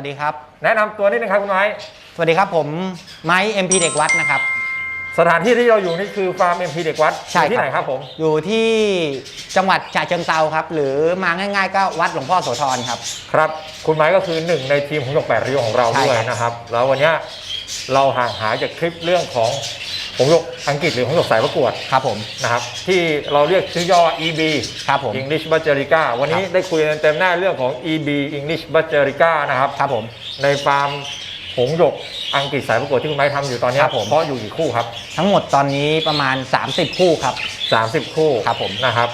วัสดีครับ แนะนำตัวนิดนึงครับคุณไม้สวัสดีครับผมไม้ MP เด็กวัดนะครับ สถานที่ที่เราอยู่นี่คือฟาร์มเอ็มพีเด็กวัดใช่อยู่ที่ครับ ไหนครับผม อยู่ที่จังหวัดฉะเชิงเซาครับ หรือมาง่ายๆ ก็วัดหลวงพ่อโสธรครับ ครับ คุณไม้ก็คือหนึ่งในทีมหงส์หยกแปดริ้วของเราใช่ด้วยครับนะครับ แล้ววันเนี้ยเราห่างหายจากคลิปเรื่องของ หงส์หยกอังกฤษหรือหงส์หยกสายประกวดครับผมนะครับที่เราเรียกชื่อย่อ EB ครับผม English b a c h e r i c a วันนี้ครับได้คุยกันเต็มหน้าเรื่องของ EB English b a c h e r i c a นะครับครับผมในฟาร์มหงส์หยกอังกฤษสายประกวดที่คุณไม้ทำอยู่ตอนเนี้ยครับผม เพราะอยู่กี่คู่ครับ ทั้งหมดตอนนี้ประมาณ 30 คู่ครับ 30 คู่ครับผมนะครับ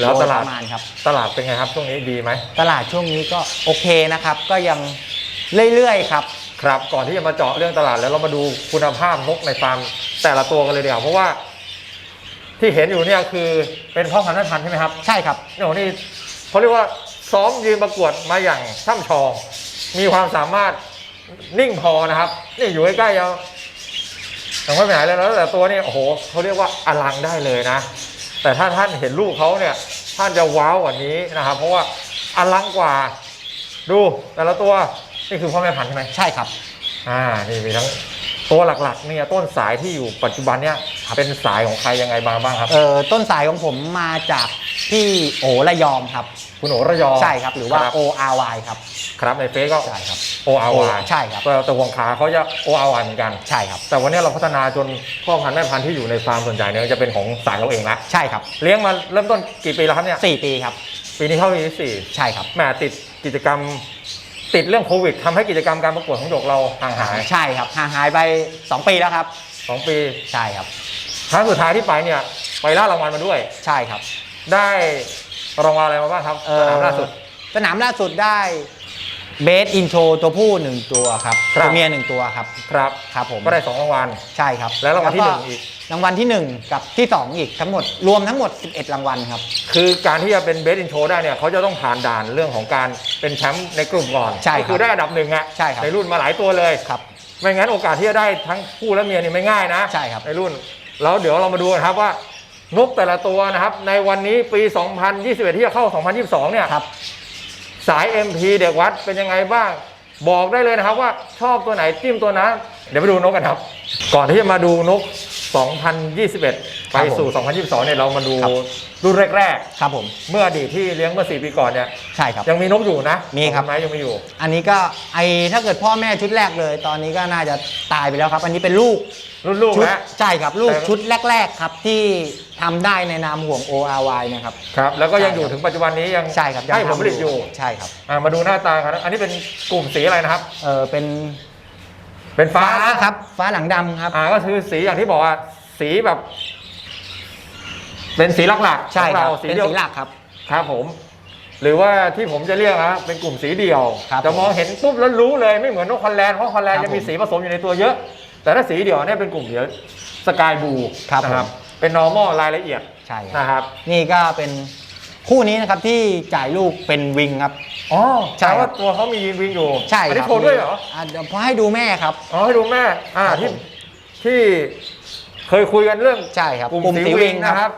แล้วตลาดโดยประมาณครับ ตลาดเป็นไงครับช่วงนี้ดีไหม ตลาดช่วงนี้ก็โอเคนะครับ ก็ยังเรื่อยๆครับ ครับก่อนที่จะมาเจาะเรื่องตลาดแล้วเรามาดูคุณภาพนกในฟาร์มแต่ละตัวกันเลยเดียวเพราะว่า ที่เห็นอยู่เนี่ยคือเป็นพ่อพันธุ์แม่พันธุ์ใช่ไหมครับใช่ครับเนี่ยโหนี่เขาเรียกว่าซ้อมยืนประกวดมาอย่างช่ำชอง มีความสามารถนิ่งพอนะครับ นี่อยู่ใกล้ๆยังยังไม่ไปไหนเลยแล้วแต่ตัวนี่โอ้โหเขาเรียกว่าอลังได้เลยนะ แต่ถ้าท่านเห็นลูกเขาเนี่ย ท่านจะว้าวกว่านี้นะครับ เพราะว่าอลังกว่า ดูแต่ละตัว นี่คือพ่อแม่พันธุ์ใช่ไหมใช่ครับ อ่า นี่มีทั้งตัวหลักๆเนี่ยต้นสายที่อยู่ปัจจุบันเนี่ยเป็นสายของใครยังไงบ้างบ้างครับ เอ่อต้นสายของผมมาจากที่โอระยองครับ คุณโอระยองใช่ครับ หรือว่าคบ ORY ครับ ครับในเฟซก็ใช่ครับ O R Y ใช่ครับแต่แต่วงขาเขาจะ O R Y เหมือนกันใช่ครับ แต่วันนี้เราพัฒนาจนพ่อพันธุ์แม่พันธุ์ที่อยู่ในฟาร์มส่วนใหญ่เนี่ยจะเป็นของสายเราเองละใช่ครับ เลี้ยงมาเริ่มต้นกี่ปีแล้วครับเนี่ยสี่ปีครับ ปีนี้เข้าปีที่สี่ใช่ครับแหมติดกิจกรรม ติดเรื่องโควิดทำให้กิจกรรมการประกวดของหยกเราห่างหายใช่ครับห่างหายไป 2 ปีแล้วครับ สองปีใช่ครับ ครั้งสุดท้ายที่ไปเนี่ยไปล่ารางวัลมาด้วย ใช่ครับได้รางวัลอะไรมาบ้างครับเอ่สอนามล่าสุด สนามล่าสุดได้เบสอินโทรตัวผู้หนึ่งตัวครับครับ ตัวเมียหนึ่งตัวครับครับ ครับผมก็ได้สองรางวัล ใช่ครับแล้วรางวัลที่หนึ่งก็อีก รางวัลที่หนึ่งกับที่สองอีกทั้งหมดรวมทั้งหมด 11 รางวัลครับ คือการที่จะเป็นเบสอินโทรได้เนี่ยเขาจะต้องผ่านด่านเรื่องของการเป็นแชมป์ในกลุ่มก่อนใช่ครับก็คือได้อันดับหนึ่งอะใช่ครับในรุ่นมาหลายตัวเลยครับไม่งั้นโอกาสที่จะได้ทั้งคู่และเมียนี่ไม่ง่ายนะใช่ครับในรุ่นแล้วเดี๋ยวเรามาดูนะครับว่านกแต่ละตัวนะครับ ในวันนี้ปี 2021 ที่จะเข้า 2022 เนี่ยครับสาย MP เด็กวัดเป็นยังไงบ้าง บอกได้เลยนะครับว่าชอบตัวไหนจิ้มตัวนั้น เดี๋ยวไปดูนกกันครับ ก่อนที่จะมาดูนก 2021 ไปสู่ 2022 เนี่ยเรามาดูครับ รุ่นแรกครับผม ๆ เมื่ออดีตที่เลี้ยงเมื่อ 4 ปีก่อนเนี่ย ใช่ครับ ยังมีนกอยู่นะมีครับ ไหมยังมีอยู่ อันนี้ก็ไอถ้าเกิดพ่อแม่ชุดแรกเลย ตอนนี้ก็น่าจะตายไปแล้วครับ อันนี้เป็นลูกรุ่นลูกชุดแล้ว ใช่ครับลูกแต่ ชุดแรก ๆ ครับที่ทำได้ในนามห่วง ORY นะครับ ครับ แล้วก็ยังอยู่ใช่ครับ ถึงปัจจุบันนี้ยังใช่ครับให้งผลผลิตอยู่ใช่ครับอะมาดูหน้าตาครับอันนี้เป็นกลุ่มสีอะไรนะครับ เออเป็น เป็นฟ้า ฟ้าครับ ฟ้าหลังดำครับ อ่าก็คือสีอย่างที่บอกว่าสีแบบ เป็นสีหลักๆใช่ของครับเราสีเป็นเดียวสีหลักครับ ครับผม หรือว่าที่ผมจะเรียกนะเป็นกลุ่มสีเดียว ครับจะมองเห็นปุ๊บแล้วรู้เลยไม่เหมือนนกคอนแลนด์เพราะคอนแลนด์ครับจะมีผมสีผสมอยู่ในตัวเยอะ แต่ถ้าสีเดียวเนี่ยเป็นกลุ่มเดียวสกายบูครับนะผม เป็น normal รายละเอียดใช่ครับ นะครับ นี่ก็เป็นคู่นี้นะครับที่จ่ายลูกเป็นวิงครับ อ๋อใช่ใช่ครัว่าบตัวเขามียิงวิ่งอยู่ใช่อันคนี้รับโชว์ด้วยเหรอะเดี๋ยวพอให้ดูแม่ครับ อ๋อให้ดูแม่อ่าครับที่ผม ที่เคยคุยกันเรื่องใช่ครับกลุ่มกลุ่มสีสีวิวิงงนะนะคครัรับบ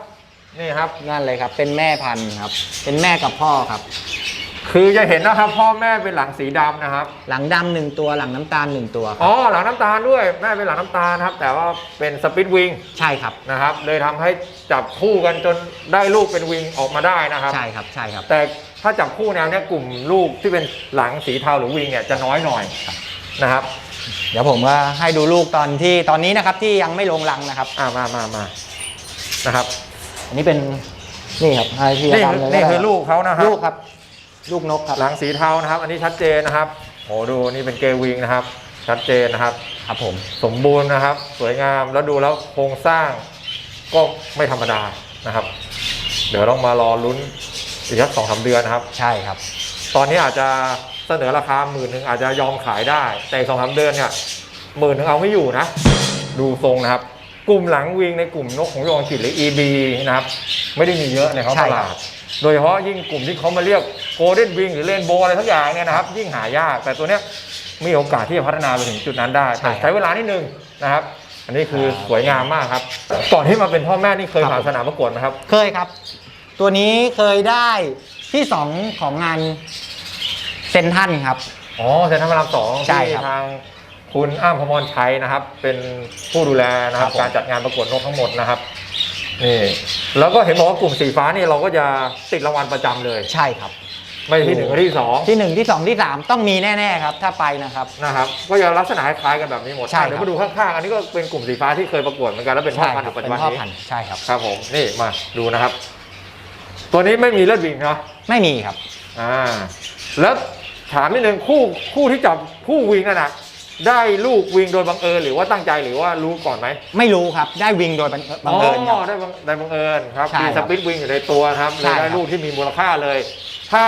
นี่ครับ นั่นเลยครับ เป็นแม่พันธุ์ครับ เป็นแม่กับพ่อครับ คือจะเห็นนะครับ พ่อแม่เป็นหลังสีดำนะครับ หลังดำหนึ่งตัวหลังน้ำตาลหนึ่งตัวครับอ๋อหลังน้ำตาลด้วยแม่เป็นหลังน้ำตาลนะครับ แต่ว่าเป็นสปิดวิงใช่ครับ นะครับเลยทำให้จับคู่กันจนได้ลูกเป็นวิงออกมาได้นะครับ ใช่ครับใช่ครับ แต่ ถ้าจับคู่แนวเนี้ยกลุ่มลูกที่เป็นหลังสีเทาหรือวิงเนี่ยจะน้อยหน่อยนะครับเดี๋ยวผมก็ให้ดูลูกตอนที่ตอนนี้นะครับที่ยังไม่ลงรังนะครับ อ่ามามามานะครับ อันนี้เป็นนี่ครับให้พี่นี่ตามคือเลยนี่คือลูกเขานะครับ ลูกครับ ลูกนกครับหลังสีเทานะครับ อันนี้ชัดเจนนะครับโอ้ดูนี่เป็นเกวิงนะครับ ชัดเจนนะครับ ครับผม สมบูรณ์นะครับ สวยงามแล้วดูแล้วโครงสร้างก็ไม่ธรรมดานะครับ เดี๋ยวต้องมารอลุ้น อีกสักสองสามเดือนนะครับ ใช่ครับ ตอนนี้อาจจะเสนอราคาหมื่นหนึ่งอาจจะยอมขายได้ แต่สองสามเดือนเนี่ยหมื่นหนึ่งเอาไม่อยู่นะ ดูทรงนะครับ กลุ่มหลังวิงในกลุ่มนกของโยองกิจหรือ EB นะครับ ไม่ได้มีเยอะในท้องใช่ตครับลาด โดยเฉพาะยิ่งกลุ่มที่เขามาเรียกโกลเด้นวิงหรือเรนโบว์อะไรทั้งอย่างเนี่ยนะครับ ยิ่งหายากแต่ตัวเนี้ยมีโอกาสที่จะพัฒนาไปถึงจุดนั้นได้ใช่แต่ครับใช้เวลานิดนึงนะครับอันนี้คือครับสวยงามมากครับ ก่อนที่มาเป็นพ่อแม่นี่เคยครับผ่านสนามประกวดไหมครับ เคยครับ ตัวนี้เคยได้ที่สองของงานเซนทรันครับ อ๋อเซ็นทรัลพระรามสองใช่ที่ครับทางคุณอ้ามพมรชัยนะครับ เป็นผู้ดูแลนะครับ ครับผม การจัดงานประกวดนกทั้งหมดนะครับนี่แล้วก็เห็นบอกว่ากลุ่มสีฟ้านี่เราก็จะติดรางวัลประจำเลย ใช่ครับ ไม่ใช่ที่หนึ่งก็ที่สองที่หนึ่งที่สองที่สามต้องมีแน่ๆครับ ถ้าไปนะครับ นะครับ ก็จะลักษณะคล้ายๆกันแบบนี้หมดใช่ครับ อะเดี๋ยวมาดูข้างๆอันนี้ก็เป็นกลุ่มสีฟ้าที่เคยประกวดเหมือนกันแล้วเป็นพ่อใช่พันคธุ์รัอบยู่ปัจเป็จุบันนพ่อนี้พันธุ์ใช่ครับ ครับผมนี่มาดูนะครับ ตัวนี้ไม่มีเลือดวิ่งเนาะไม่มีครับ อ่า แล้วถามนิดนึงคู่คู่ที่จับคู่วิ่งนั่นนะได้ลูกวิ่งโดยบังเอิญหรือว่าตั้งใจหรือว่ารู้ก่อนไหมไม่รู้ครับได้วิงโดยบังบังเอิญคอ๋รัอบได้บังได้บังเอิญครับใช่มีคสรับปิดวิ่งอยู่ในตัวครับเลใช่ยครัได้บลูกที่มีมูลค่าเลย ถ้า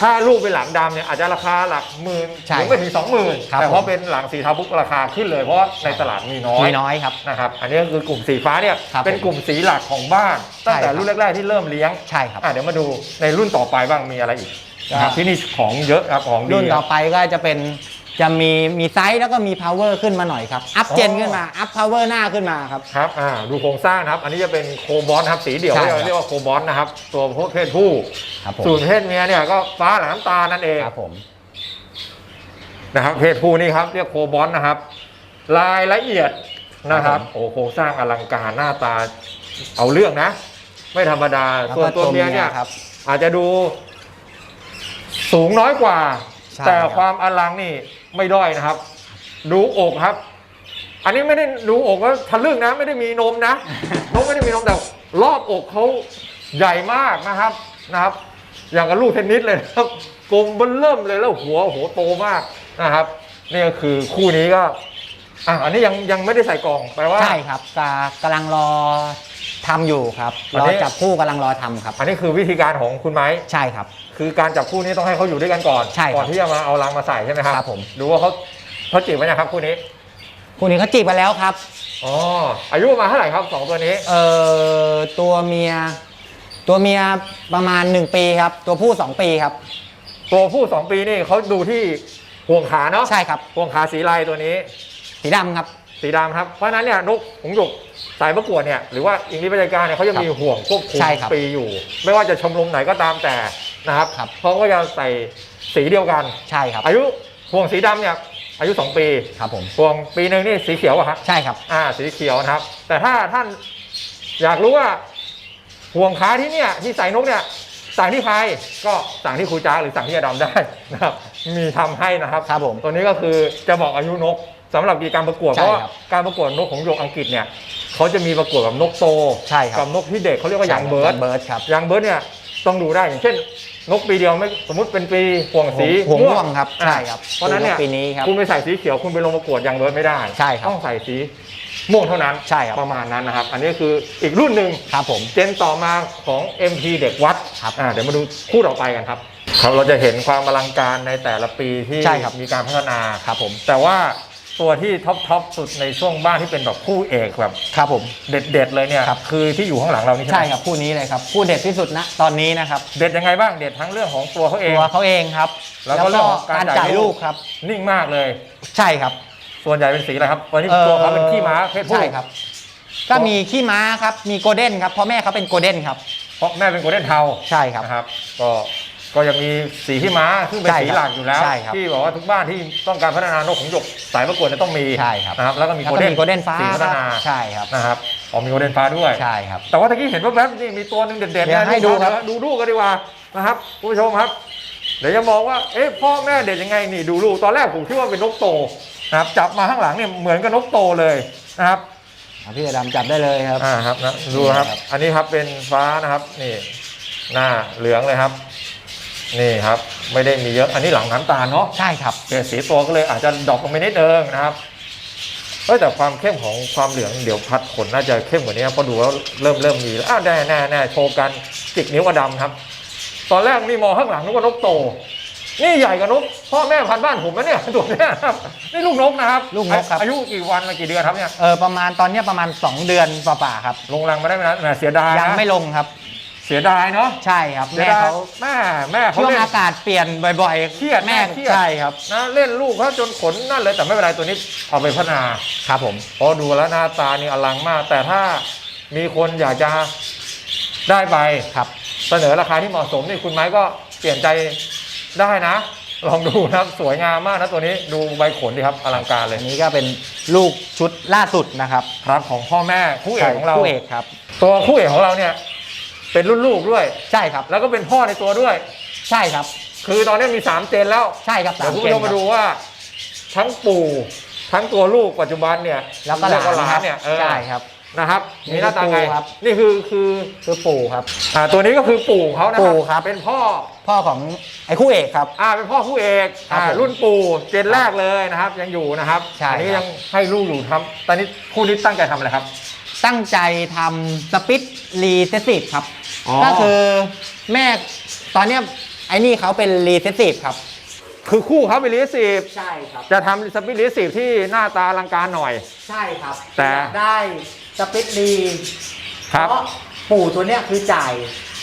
ถ้าลูกเป็นหลังดำเนี่ยอาจจะราคาหลักหมื่นใช่ถึงไม่ถึงสองหมื่นครับแต่พผอมเป็นหลังสีเทาปุ๊บราคาขึ้นเลยเพราะว่าในตลาดมีน้อยมีน้อยครับ นะครับอันนี้ก็คือกลุ่มสีฟ้าเนี่ยครับเป็นกลุ่มสีหลักของบ้านตั้งแต่ใช่ครับ รุ่นแรกๆที่เริ่มเลี้ยงใช่ครับ อะเดี๋ยวมาดูในรุ่นต่อไปบ้างมีอะไรอีกนะครับครับที่นี่ของเยอะครับของดีรุ่นคต่รัอบไปก็จะเป็น จะมีมีไซส์แล้วก็มี power ขึ้นมาหน่อยครับ อัพอ๋อเจนขึ้นมา อัพ power หน้าขึ้นมาครับ ครับอ่าดูโครงสร้างนะครับ อันนี้จะเป็นโคบอลนะครับ สีเดี่ยวใช่เรียกครับเรียกว่าโคบอลนะครับ ตัวเพศผู้ครับผม ส่วนเพศเมียเนี่ยก็ฟ้าหลังน้ำตาลนั่นเองครับผม นะครับ เพศผู้นี่ครับเรียกโคบอลนะครับ รายละเอียดนะครับโอ้โครงสร้างอลังการหน้าตาเอาเรื่องนะ ไม่ธรรมดาแล้วส่วก็นตัวเมียเนี่ย ครับ อาจจะดูสูงน้อยกว่า ใช่แต่ครับ ความอลังนี่ ไม่ด้อยนะครับ ดูอกครับ อันนี้ไม่ได้ดูอกว่าทะลึ่งนะไม่ได้มีนมนะนกไม่ได้มีนมแต่รอบอกเขาใหญ่มากนะครับนะครับ อย่างกับลูกเทนนิสเลยนะครับกลมเบนเริ่มเลยแล้วหัวโหโตมากนะครับนี่ก็คือคู่นี้ก็อะอันนี้ยังยังไม่ได้ใส่กล่องแปลว่า ใช่ครับกะกำลังรอ ทำอยู่ครับอันรอนี้ จับคู่กำลังรอทำครับ อันนี้คือวิธีการของคุณไม้ ใช่ครับ คือการจับคู่นี้ต้องให้เขาอยู่ด้วยกันก่อน ใช่ครับก่อนที่จะมาเอารังมาใส่ใช่ไหมครับครับผม ดูว่าเขาเขาจีบไหมนะครับคู่นี้ คู่นี้เขาจีบไปแล้วครับ อ๋อ อายุประมาณเท่าไหร่ครับสองตัวนี้ เอ่อตัวเมีย ตัวเมียประมาณ 1 ปีครับ ตัวผู้ 2 ปีครับ ตัวผู้สองปีนี่เขาดูที่ห่วงขาเนาะใช่ครับ ห่วงขาสีลายตัวนี้ สีดำครับ สีดำครับ เพราะฉะนั้นเนี่ยนกหงส์หยกสายประกวดเนี่ยหรือว่าอิงลิปัจการเนี่ยเขาจะมีห่วงควบคุมใช่ครับปีอยู่ ไม่ว่าจะชมรมไหนก็ตามแต่นะครับครับ เขาก็จะใส่สีเดียวกัน ใช่ครับอายุห่วงสีดำเนี่ยอายุ 2 ปีครับผมห่วงปีหนึ่งนี่สีเขียวอะครับใช่ครับ อ่าสีเขียวนะครับ แต่ถ้าท่านอยากรู้ว่าห่วงขาที่เนี่ยที่ใส่นกเนี่ยสั่งที่ใครก็สั่งที่ครูจ้าหรือสั่งที่อาดำได้นะครับมีทำให้นะครับ ครับผม ตัวนี้ก็คือจะบอกอายุนก สำหรับกีการประกวดใช่เพราะว่าครับการประกวดนกของหยกอังกฤษเนี่ยเขาจะมีประกวดกับนกโตใช่ครับ กับนกที่เด็กเขาเรียกว่ายังเบิร์ด เบิร์ดครับยังเบิร์ดเนี่ยต้องดูได้อย่างเช่น นกปีเดียวไม่สมมติเป็นปีห่วงสีห่วงม่วงครับอ่าใช่ครับเพราะฉะนั้นเนี่ยปีนี้ครับ คุณไปใส่สีเขียวคุณไปลงประกวดยังเบิร์ดไม่ได้ใช่ครับต้องใส่สีม่วงเท่านั้นใช่ครับ ประมาณนั้นนะครับ อันนี้คืออีกรุ่นหนึ่งครับผม เจนต่อมาของ MP เด็กวัดครับอ่าเดี๋ยวมาดูคู่ต่อไปกันครับครับเราจะเห็นความอลังการในแต่ละปีที่ใช่ครับ มีการพัฒนา ครับผม แต่ว่า ตัวที่ท็อปทอปสุดในช่วงบ้านที่เป็นแบบคู่เอกแบบครับผม เด็ดเด็ดๆเลยเนี่ยครับคือที่อยู่ข้างหลังเรานี่ใช่ใช่ไหมครับคู่นี้เลยครับคู่เด็ดที่สุดนะตอนนี้นะครับเด็ดยังไงบ้างเด็ดทั้งเรื่องของตัวเขาเอง ตัวเขาเองครับแล้วก็เรื่องของการจ่ายจ่ายลูลูกกครับ นิ่งมากเลย ใช่ครับส่วนใหญ่เป็นสีอะไรครับวันนี้ตัวเขาเป็นขี้ม้าเพศผู้ใช่ครับ ก็มีขี้ม้าครับมีโกลเด้นครับเพราะแม่เขาเป็นโกลเด้นครับเพราะแม่เป็นโกลเด้นเทาใช่ครับนะครับ ก็ ก็ยังมีสีขี้ม้าซึ่งเป็นใช่สีครับหลักอยู่แล้ว ใช่ครับที่บอกว่าทุกบ้านที่ต้องการพัฒนานกของส์หยกสายประกวดเนี่ยต้องมีใช่ครับ นะครับแล้วก็มีแล้วโกลก็เด้นมีโกลเด้นฟ้าสีพัฒนาใช่ครับนะครับอ๋อมีโกลเด้นฟ้าด้วย ใช่ครับ แต่ว่าตะกี้เห็นว่าแวบๆนี่มีตัวหนึ่งเด็ดๆเดี๋ยวนะให้ดูครับ ดูดูกันดีกว่านะครับคุณผู้ชมครับ เดี๋ยวจะมองว่าเอ๊ะพ่อแม่เด็ดยังไงนี่ดูลูกตอนแรกผมคิดว่าเป็นนกโตนะครับจับมาข้างหลังเนี่ยเหมือนกับนกโตเลยนะครับอะพี่อดำจับได้เลยครับ อ่าครับนะดูครับนี่ครับอันนี้ครับเป็นฟ้านะครับนี่หน้าเหลืองเลยครับ นี่ครับไม่ได้มีเยอะอันนี้หลังน้ำตาลเนาะใช่ครับเกรดสีตัวก็เลยอาจจะดรอปลงไปนิดนึงนะครับเอ้ยแต่ความเข้มของความเหลืองเดี๋ยวพัดขนน่าจะเข้มกว่านี้นะเพราะดูแล้วเริ่มเริ่มมีแล้วอ้าวแน่แน่แน่โชว์กันจิกนิ้วกระดำครับ ตอนแรกนี่มองข้างหลังนึกว่านกโต นี่ใหญ่กว่านกพ่อแม่พันธุ์บ้านผมนะเนี่ยตัวเนี้ยครับนี่ลูกนกนะครับลูกนกครับอายุกี่วันมากี่เดือนครับเนี่ยเออประมาณตอนเนี้ยประมาณ 2 เดือนฝ่าๆครับ ลงรังมาได้ไหมนะแหมเสียดายยังนะไม่ลงครับ เสียดายเนาะใช่ครับเสียแม่ดายเขาแม่แม่เขาช่วงเล่น อากาศเปลี่ยนบ่อยๆเครียดแม่แม่เครียด ใช่ครับนะเล่นลูกเขาจนขนนั่นเลยแต่ไม่เป็นไรตัวนี้เอาไปพัฒนาครับผมเพราะดูแล้วหน้าตานี่อลังมาก แต่ถ้ามีคนอยากจะได้ไปครับ เสนอราคาที่เหมาะสมนี่คุณไม้ก็เปลี่ยนใจได้นะ ลองดูนะครับสวยงามมากนะตัวนี้ดูใบขนดิครับอลังการเลยอันนี้ก็เป็นลูกชุดล่าสุดนะครับครับของพ่อแม่คู่เอกของเรา คู่เอกครับ ตัวคู่เอกของเราเนี่ย เป็นรุ่นลูกด้วย ใช่ครับ แล้วก็เป็นพ่อในตัวด้วย ใช่ครับ คือตอนนี้มีสามเจนแล้วใช่ครับเดี๋ยวคุณเจผู้ชนมคมารับดูว่า ทั้งปู่ทั้งตัวลูกปัจจุบันเนี่ยแล้วก็หลานเรียหลาคนรับเนี่ยเออใช่ครับ นะครับนี่มีหน้าตาไงคือปู่ครับ นี่คือคือคือปู่ครับ อ่าตัวนี้ก็คือปู่เขานะปู่ครับ เป็นพ่อ พ่อของไอ้คู่เอกครับ อ่าเป็นพ่อคู่เอกครับอ่าผมรุ่นปู่เจนแรกเลยนะครับ ยังอยู่นะครับใช่อันี้ครับ ยังให้ลูกอยู่ทำตอนนี้คู่นี้ตั้งใจทำอะไรครับ ตั้งใจทำสปิตรีเซสซีฟครับ อ๋อ ก็คือแม่ตอนเนี้ยไอ้นี่เขาเป็นรีเซสซีฟครับ คือคู่เขาเป็นลีสีบใช่ครับ จะทำสปิริตลีสีบที่หน้าตาอลังการหน่อย ใช่ครับแต่อยากได้สปิตรีครับ เพราะปู่ตัวเนี้ยคือจ่าย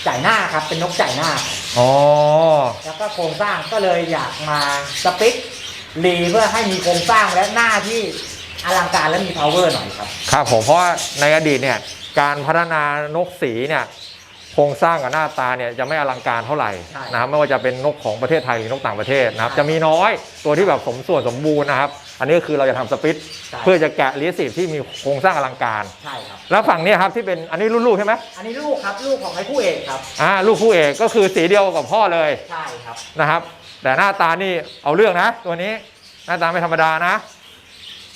จ่ายหน้าครับ เป็นนกจ่ายหน้า อ๋อ แล้วก็โครงสร้างก็เลยอยากมาสปิตรีเพื่อให้มีโครงสร้างและหน้าที่อลังการและมี power หน่อยครับ ครับผมเพราะว่าในอดีตเนี่ยการพัฒนานกสีเนี่ย โครงสร้างกับหน้าตาเนี่ยจะไม่อลังการเท่าไหร่ใช่นะครับไม่ว่าจะเป็นนกของประเทศไทยหรือนกต่างประเทศนะครับใช่จะมีน้อยตัวที่แบบสมส่วนสมบูรณ์นะครับ อันนี้ก็คือเราจะทำสปิตใช่เพื่อจะแกะลีสีบที่มีโครงสร้างอลังการใช่ครับแล้วฝั่งเนี้ครับที่เป็นอันนี้รุ่นลูกใช่ไหมอันนี้ลูกครับลูกของไอ้คู่เอกครับอ่าลูกคู่เอกก็คือสีเดียวกับพ่อเลยใช่ครับนะครับ แต่หน้าตานี่เอาเรื่องนะ ตัวนี้หน้าตาไม่ธรรมดานะ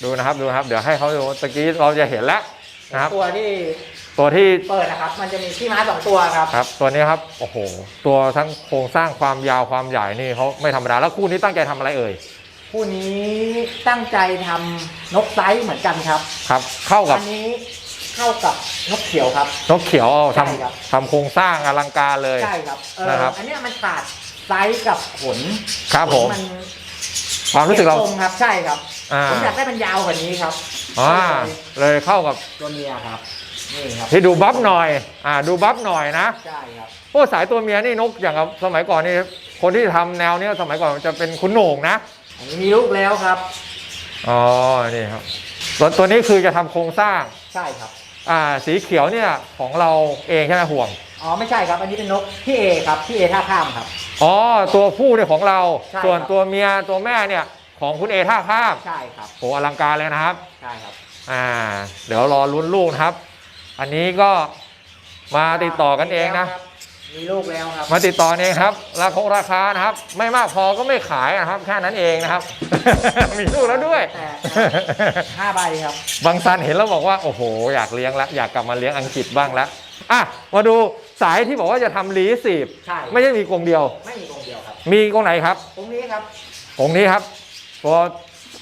ดูนะครับดูนะครับ เดี๋ยวให้เขาดูตะกี้เราจะเห็นแล้วนะครับตัวที่ ตัวที่เปิดนะครับ มันจะมีขี้ม้าสองตัวครับ ครับ ตัวนี้ครับ โอ้โห ตัวทั้งโครงสร้างความยาวความใหญ่นี่เขาไม่ธรรมดา แล้วคู่นี้ตั้งใจทำอะไรเอ่ย คู่นี้ตั้งใจทำนกไซส์เหมือนกันครับ ครับ เข้ากับอันนี้เข้ากับนกเขียวครับ นกเขียวเอาทใช่ครับำทำโครงสร้างอลังการเลย ใช่ครับเออนะครับ อันเนี้ยมันขาดไซส์กับขนครับผมขนมันความรู้สึกเรา ก็บทงครับ ใช่ครับ อ่า ผมอยากได้มันยาวกว่านี้ครับอ่า เลยเข้ากับตัวเมียครับ นี่ครับที่ดูบัฟหน่อย อ่า ดูบัฟหน่อยนะใช่ครับพวกสายตัวเมียนี่นกอย่างกับสมัยก่อนนี่คนที่ทำแนวเนี้ยสมัยก่อนจะเป็นคุณโหน่งนะอันนี้มีลูกแล้วครับอ๋อนี่ครับตัวตัวนี้คือจะทำโครงสร้างใช่ครับ อ่า สีเขียวเนี่ยของเราเองใช่ไหมห่วงอ๋อไม่ใช่ครับ อันนี้เป็นนกพี่เอครับพี่เอท่าข้ามครับอ๋อตัวผู้เนี่ยของเราใช่ครับส่วนตัวเมียตัวแม่เนี่ยของคุณเอท่าข้ามใช่ครับโหอลังการเลยนะครับใช่ครับอ่า เดี๋ยวรอลุ้นลูกนะครับ อันนี้ก็มาติดต่อกันเองนะ มีลูกแล้วครับ มาติดต่อเองครับ ราคงราคานะครับ ไม่มากพอก็ไม่ขายนะครับ แค่นั้นเองนะครับ มีลูกแล้วด้วยแต่ ห้าใบครับ บางซันเห็นแล้วบอกว่า โอ้โห อยากเลี้ยงแล้วอยากกลับมาเลี้ยงอังกฤษบ้างแล้วอะมาดูสายที่บอกว่าจะทำลีสีบใช่ ไม่ใช่มีกรงเดียว ไม่มีกรงเดียวครับ มีกรงไหนครับ ตรงนี้ครับ กรงนี้ครับตัว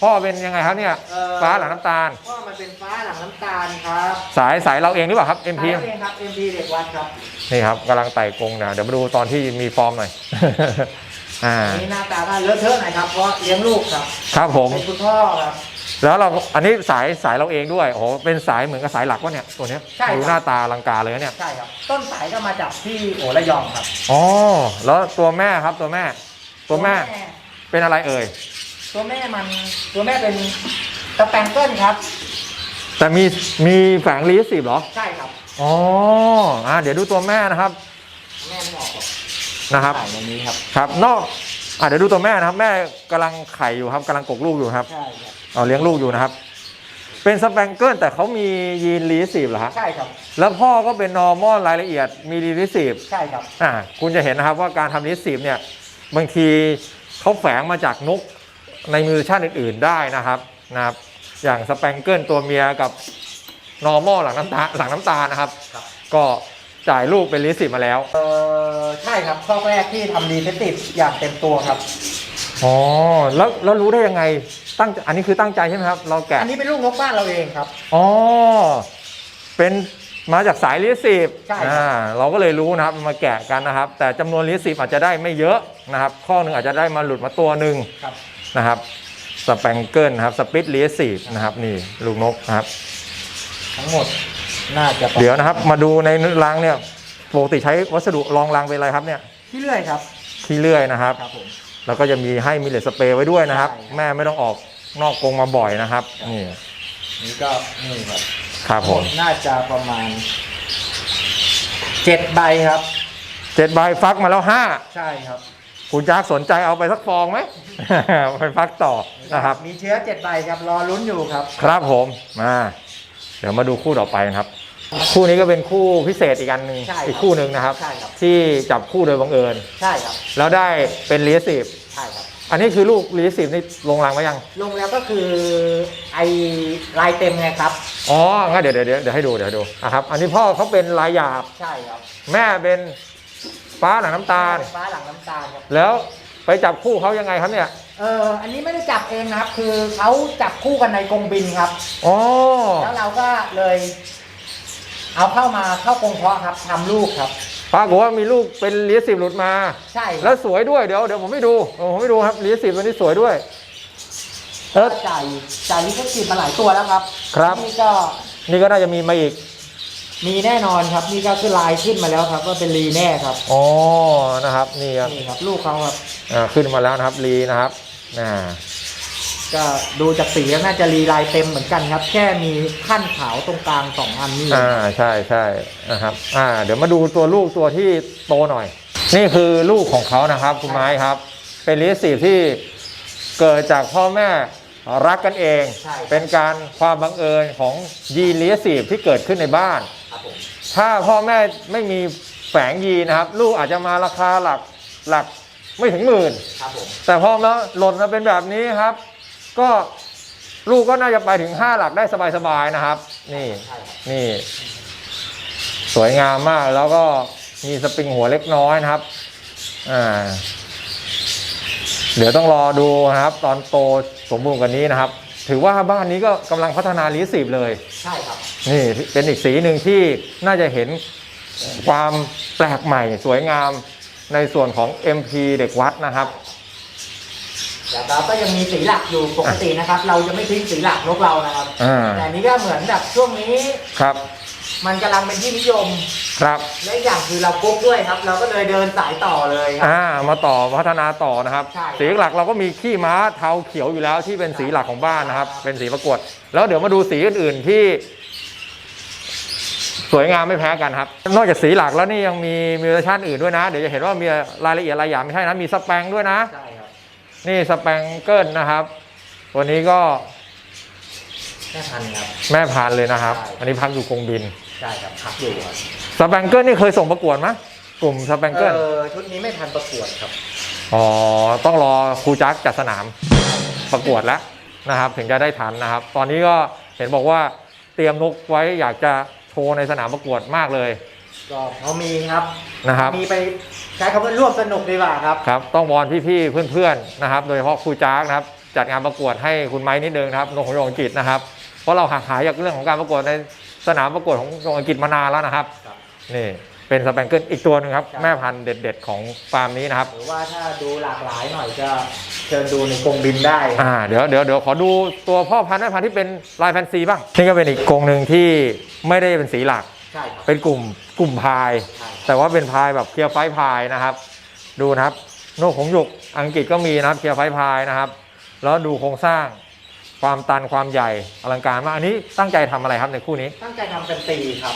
พ่อเป็นยังไงครับเนี่ยเอ่อ ฟ้าหลังน้ำตาลว่ามันเป็นฟ้าหลังน้ำตาลครับสายสายเราเองหรือเปล่าครับ MP สายเองครับ MP เด็กวัดครับนี่ครับกำลังไต่กรงเนี่ยเดี๋ยวมาดูตอนที่มีฟอร์มหน่อย อ่าอันนี้หน้าตาก็เลอะเทอะหน่อยครับเพราะเลี้ยงลูกครับครับผม เป็นคุณพ่อครับ แล้วเราอันนี้สายสายเราเองด้วยโอ้โหเป็นสายเหมือนกับสายหลักวะเนี่ยตัวเนี้ยใช่ครับ ดูหน้าตาอลังการเลยนะเนี่ยใช่ครับ ต้นสายก็มาจากที่โอระยองครับอ๋อแล้วตัวแม่ครับตัวแม่ ตัวแม่เป็นอะไรเอ่ย ตัวแม่มันตัวแม่เป็นสแปงเกิลครับ แต่มีมีแฝงลีสิบเหรอ ใช่ครับอ๋ออ่าเดี๋ยวดูตัวแม่นะครับ แม่ไม่ออกหรอกนะครับ ใส่ในนี้ครับ ครับ นอกอ่าเดี๋ยวดูตัวแม่นะครับ แม่กำลังไข่อยู่ครับกำลังกกลูกอยู่ครับใช่ครับ เอาเลี้ยงลูกอยู่นะครับ เป็นสแปงเกิลแต่เขามียีนลีสิบเหรอฮะ ใช่ครับ แล้วพ่อก็เป็นนอร์มอลรายละเอียดมีลีสิบใช่ครับ อ่าคุณจะเห็นนะครับว่าการทำลีสิบเนี่ยบางทีเขาแฝงมาจากนก ในมือชาติอื่น ๆได้นะครับนะครับ อย่างสแปงเกิลตัวเมียกับนอร์มอลหลังน้ำตาหลังน้ำตาลนะครับ ครับ ก็จ่ายลูกเป็นลีสิบมาแล้วเออใช่ครับข้อแรกที่ทำรีเฟติฟอย่างเต็มตัวครับ อ๋อแล้วแล้วรู้ได้ยังไงตั้งอันนี้คือตั้งใจใช่ไหมครับ เราแกะอันนี้เป็นลูกนกบ้านเราเองครับ อ๋อเป็นมาจากสายลิสิบใช่ครับ อ่าเราก็เลยรู้นะครับมาแกะกันนะครับ แต่จำนวนลิสิบอาจจะได้ไม่เยอะนะครับ ข้อหนึ่งอาจจะได้มาหลุดมาตัวหนึ่ง ครับ นะครับสแปงเกิลนะครับสปิตลิสิบนะครับนี่ลูกนกนะครับ ทั้งหมดน่าจะประมาณเดี๋ยวนะครับ มาดูในรังเนี่ยปกติใช้วัสดุรองรังเป็นอะไรครับเนี่ยที่เลื่อยครับขี้เลื่อยนะครับ ครับผม แล้วก็จะมีให้มิเลตสเปรย์ไว้ด้วยนะครับ ใช่ครับแม่ไม่ต้องออกนอกกรงมาบ่อยนะครับนี่นี่ก็นี่ครับครับผมน่าจะประมาณเจ็ดใบครับ เจ็ดใบฟักมาแล้วห้าใช่ครับ คุณจักสนใจเอาไปสักฟองไหม ไปพักต่อนะครับ มีเชื้อเจ็ดใบครับรอลุ้นอยู่ครับ ครับผมมาเดี๋ยวมาดูคู่ต่อไปนะครับ คู่นี้ก็เป็นคู่พิเศษอีกอันหนึ่งใช่ครับอีกคู่หนึ่งนะครับ ใช่ครับ ที่จับคู่โดยบังเอิญ ใช่ครับ แล้วได้เป็นลีสิบใช่ครับ อันนี้คือลูกลีสิบนี่ลงรังมายัง ลงแล้วก็คือไอลายเต็มไงครับ อ๋องั้นเดี๋ยวเดี๋ยวเดี๋ยวเดี๋ยวให้ดูเดี๋ยวให้ดูนะครับ อันนี้พ่อเขาเป็นลายหยาบ ใช่ครับ แม่เป็น ฟ้าหลังน้ำตาล ฟ้าหลังน้ำตาลครับ แล้วไปจับคู่เขายังไงครับเนี่ย เอออันนี้ไม่ได้จับเองนะครับ คือเขาจับคู่กันในกรงบินครับ อ๋อ แล้วเราก็เลย เอาเข้ามาเข้ากรงเพาะครับทำลูกครับ ปรากฏว่ามีลูกเป็นลีสิบหลุดมา ใช่ครับแล้วสวยด้วยเดี๋ยวเดี๋ยวผมไม่ดูเออผมไม่ดูครับลีสิบตัวนี้สวยด้วยเออ จ่ายจ่ายลิขสิทธิ์มาหลายตัวแล้วครับครับ นี่ก็นี่ก็น่าจะมีมาอีก มีแน่นอนครับนี่ก็คือลายขึ้นมาแล้วครับว่าเป็นลีแน่ครับอ๋อนะครับนี่ครับนี่ครับลูกเขาครับอ่าขึ้นมาแล้วนะครับลีนะครับอ่าก็ดูจากสีแล้วน่าจะรีลายเต็มเหมือนกันครับ แค่มีขั้นขาวตรงกลางสองอันนี่อ่าใช่ใช่นะครับ อ่า เดี๋ยวมาดูตัวลูกตัวที่โตหน่อย นี่คือลูกของเขานะครับคุณไม้ครับ เป็นลีสีที่เกิดจากพ่อแม่รักกันเองใช่เป็นการความบังเอิญของยีนลีสีที่เกิดขึ้นในบ้าน ครับผมถ้าพ่อแม่ไม่มีแฝงยีนนะครับ ลูกอาจจะมาราคาหลักหลักไม่ถึงหมื่น ครับผมแต่พอมาหล่นมาเป็นแบบนี้ครับ ก็ลูกก็น่าจะไปถึง5หลักได้สบายๆนะครับ นี่ ใช่ครับนี่ สวยงามมากแล้วก็มีสปริงหัวเล็กน้อยนะครับ อ่า เดี๋ยวต้องรอดูนะครับ ตอนโตสมบูรณ์กว่านี้นะครับ ถือว่าบ้านนี้ก็กำลังพัฒนาลีสีบเลย ใช่ครับ นี่เป็นอีกสีหนึ่งที่น่าจะเห็นความแปลกใหม่สวยงามในส่วนของ MP เด็กวัดนะครับแล้วเราก็ยังมีสีหลักอยู่ปกตินะครับ เราจะไม่ทิ้งสีหลักนกเรานะครับอ่าแต่อันนี้ก็เหมือนแบบช่วงนี้ ครับ มันกำลังเป็นที่นิยม ครับและอีกอย่างคือเรากุ๊กด้วยครับ เราก็เลยเดินสายต่อเลยครับ อ่ามาต่อพัฒนาต่อนะครับ ใช่ สีหลักเราก็มีขี้ม้าเทาเขียวอยู่แล้วที่เป็นสีหลักของบ้านนะครับ เป็นสีประกวด แล้วเดี๋ยวมาดูสีอื่นๆที่ สวยงามไม่แพ้กันครับ นอกจากสีหลักแล้วนี่ยังมีมีเวอร์ชันอื่นด้วยนะ เดี๋ยวจะเห็นว่ามีรายละเอียดรายอย่างไม่ใช่นะ มีสแปงด้วยนะ ใช่ครับ นี่สแปงเกิลนะครับ ตัวนี้ก็แค่พันครับ แม่พันธุ์เลยนะครับ ใช่ อันนี้พักอยู่กรงบิน ใช่ครับพักอยู่ครับสแปงเกิลนี่เคยส่งประกวดไหมกลุ่มสแปงเกิล เออชุดนี้ไม่ทันประกวดครับ อ๋อ ต้องรอครูจักจัดสนามประกวดแล้วนะครับ ถึงจะได้ทันนะครับ ตอนนี้ก็เห็นบอกว่าเตรียมนกไว้อยากจะโช ว์ในสนามประกวดมากเลย ก็เขามีครับนะครับ มีไปใช้คำว่าร่วมสนุกดีกว่าครับครับ ต้องวอนพี่ๆเพื่อนๆนะครับ โดยเฉพาะครูจักนะครับ จัดงานประกวดให้คุณไม้นิดนึงนะครับนกของโยงกิจนะครับ เพราะเราห่างหายจากเรื่องของการประกวดในสนามประกวดของโยงกิจมานานแล้วนะครับครับนี่ เป็นสแปงเกิลอีกตัวหนึงครับครับ แม่พันธุ์เด็ด ๆ ของฟาร์มนี้นะครับ หรือว่าถ้าดูหลากหลายหน่อยก็เชิญดูในกรงบินได้อ่าเดี๋ยวเดี๋ยวเดี๋ยวขอดูตัวพ่อพันธุ์แม่พันธุ์ที่เป็นลายแฟนซีบ้างนี่ก็เป็นอีกกรงหนึ่งที่ไม่ได้เป็นสีหลัก ใช่ครับ เป็นกลุ่มกลุ่มพาย ใช่ครับ แต่ว่าเป็นพายแบบเคลียร์ไฟพายนะครับ ดูนะครับนกหงส์หยกอังกฤษก็มีนะครับเคลียร์ไฟพายนะครับ แล้วดูโครงสร้าง ความตันความใหญ่อลังการมากอันนี้ตั้งใจทำอะไรครับในคู่นี้ตั้งใจทำเป็นตีครับ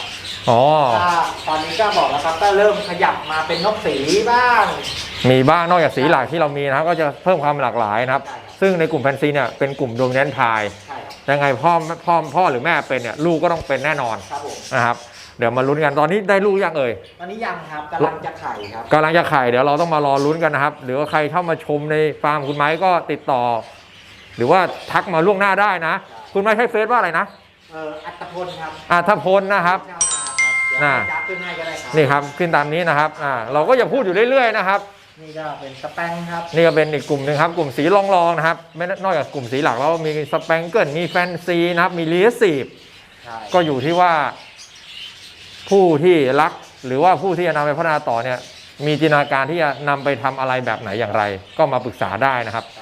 อ๋อก็ตอนนี้ก็บอกแล้วครับก็เริ่มขยับมาเป็นนกสีบ้าง มีบ้างนอกจากสีหลักที่เรามีนะครับก็จะเพิ่มความหลากหลายนะครับใช่ครับซึ่งในกลุ่มแฟนซีเนี่ยเป็นกลุ่มโดมิเนนต์พาย ใช่ครับยังไงพ่อพ่อพ่อหรือแม่เป็นเนี่ยลูกก็ต้องเป็นแน่นอนครับผมนะครับ เดี๋ยวมาลุ้นกันตอนนี้ได้ลูกยังเอ่ย ตอนนี้ยังครับกำลังจะไข่ครับ กำลังจะไข่เดี๋ยวเราต้องมารอลุ้นกันนะครับ หรือว่าใครเข้ามาชมในฟาร์มคุณไม้ก็ติดต่อ หรือว่าทักมาล่วงหน้าได้นะ คุณไม้ใช้เฟซว่าอะไรนะเอออัตพลครับอาทพลนะครับ ชาวนาครับเดี๋ยวน่ะให้จับขึ้นให้ก็ได้ครับนี่ครับขึ้นตามนี้นะครับอ่าเราก็อย่าพูดอยู่เรื่อยๆนะครับ นี่ก็เป็นสแปงครับนี่ก็เป็นอีกกลุ่มหนึ่งครับ กลุ่มสีรองๆนะครับไม่นอกจากกลุ่มสีหลักแล้วมีสแปงเกิลมีแฟนซีนะครับมีลีสีฟ ใช่ก็อยู่ที่ว่า ผู้ที่รักหรือว่าผู้ที่จะนำไปพัฒนาต่อเนี่ย มีจินตนาการที่จะนำไปทำอะไรแบบไหนอย่างไร ก็มาปรึกษาได้นะครับคร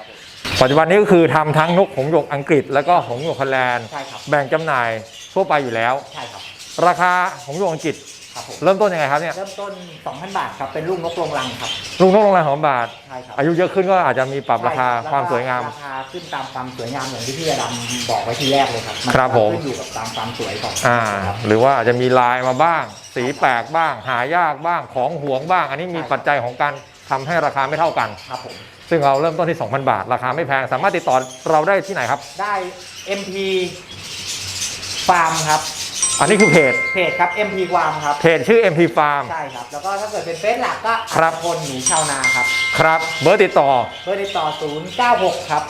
ับผม ปัจจุบันนี้ก็คือทำทั้งนกหงส์หยกอังกฤษ แล้วก็หงส์หยกฮอลแลนด์ใช่ครับ แบ่งจำหน่ายทั่วไปอยู่แล้ว ใช่ครับราคาหงส์หยกอังกฤษ ครับผมเริ่มต้นยังไงครับเนี่ยเริ่มต้น 2,000 บาทครับ เป็นลูกนกลงรังครับลุงนกลงแรงของบาท ใช่ครับอายุเยอะขึ้นก็อาจจะมีปรับราคาใช่บความสวยงาม ราคาขึ้นตามความสวยงามอย่างที่พี่อดำบอกไว้ทีแรกเลยครับนครับผม ขึ้นอยู่กับตามความสวยของอ่า ครับ หรือว่าอาจจะมีลายมาบ้าง สีแปลกบ้าง หายากบ้างของหวงบ้าง อันนี้มีปัจจัยของการทำให้ราคาไม่เท่ากัน ครับผม ซึ่งเราเริ่มต้นที่ 2,000 บาท ราคาไม่แพง สามารถติดต่อเราได้ที่ไหนครับ ได้ MP Farm ครับ อันนี้คือเพจ เพจครับ MP Farm ครับ เพจชื่อ MP Farm ใช่ครับ แล้วก็ถ้าเกิดเป็นเฟซหลักก็ครับพลหนูชาวนาครับ ครับ เบอร์ติดต่อ เบอร์ติดต่อ 096 ครับ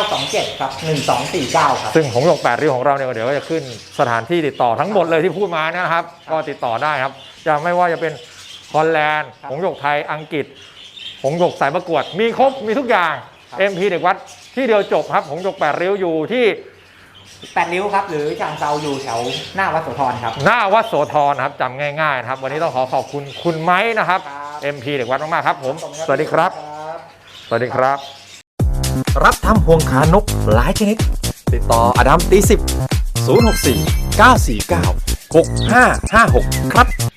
927 ครับ 1249 ครับ ซึ่งหงส์หยกแปดริ้วของเราเนี่ยเดี๋ยวก็จะขึ้นสถานที่ติดต่อทั้งหมดเลยที่พูดมาเนี่ยนะครับ ก็ติดต่อได้ครับ จะไม่ว่าจะเป็นฮอลแลนด์ครับหงส์หยกไทย อังกฤษ หงส์หยกสายประกวด มีครบมีทุกอย่างครับ MP เด็กวัดที่เดียวจบครับหงส์หยกแปดริ้วอยู่ที่แปดริ้วครับ หรือจางเซาอยู่แถวหน้าวัดโสธรครับ หน้าวัดโสธรนะครับจำง่ายๆนะครับ วันนี้ต้องขอขอบคุณคุณไม้นะครับครับ MP เด็กวัดมากๆครับ ผมขอณสวัสดีครับครับ สวัสดีครับ รับทำห่วงขานกหลายชนิด ติดต่ออดัมตีสิบ064 949 6556 ครับ